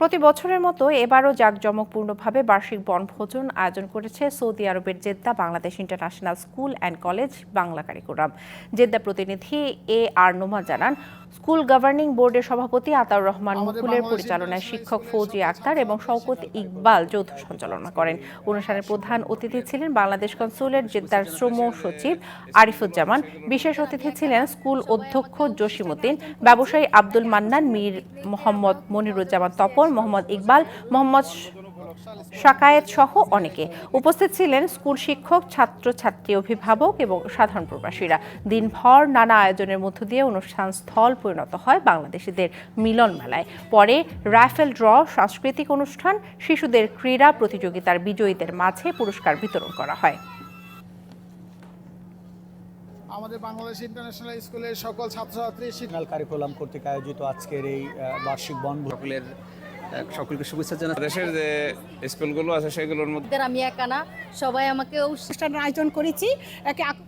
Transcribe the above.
প্রতি বছরের মতো এবারও জাঁকজমকপূর্ণভাবে বার্ষিক বনভোজন আয়োজন করেছে সৌদি আরবের Jeddah Bangladesh international school and college Bangla curriculum Jeddah প্রতিনিধি এ আর নোমা জানান স্কুল গভর্নিং বোর্ডের সভাপতি আতাউর রহমান মুকুলের পরিচালনায় শিক্ষক ফৌজি আক্তার এবং শওকত ইকবাল যৌথ সঞ্চালনা করেন। অনুষ্ঠানের প্রধান অতিথি ছিলেন বাংলাদেশ কনসুলেট জেদ্দার শ্রম সচিব আরিফুজ্জামান। বিশেষ অতিথি ছিলেন স্কুল অধ্যক্ষ জসিমউদ্দিন ব্যবসায়ী আব্দুল মান্নান মীর মোহাম্মদ মনিরুজ্জামান তপন মোহাম্মদ ইকবাল মোহাম্মদ শাকায়েত সহ অনেকে উপস্থিত ছিলেন স্কুল শিক্ষক ছাত্র ছাত্রী অভিভাবক এবং সাধারণ প্রবাসীরা। দিনভর নানা আয়োজনের মধ্য দিয়ে অনুষ্ঠান স্থল পরিণত হয় বাংলাদেশিদের মিলন মেলায়। পরে রাইফেল ড্র সাংস্কৃতিক অনুষ্ঠান শিশুদের ক্রীড়া প্রতিযোগিতার বিজয়ীদের মাঝে পুরস্কার বিতরণ করা হয়। আমাদের বাংলাদেশ ইন্টারন্যাশনাল স্কুলের সকল ছাত্রছাত্রী ন্যাশনাল কারিকুলাম কর্তৃক আয়োজিত আজকের এই বার্ষিক আহ, সকলকে শুভেচ্ছা জানাই দেশের যে স্কুলগুলো আছে সেগুলোর মধ্যে আমি একা না সবাই আমাকে অনুষ্ঠান অনুষ্ঠানের আয়োজন করেছি। একে আক-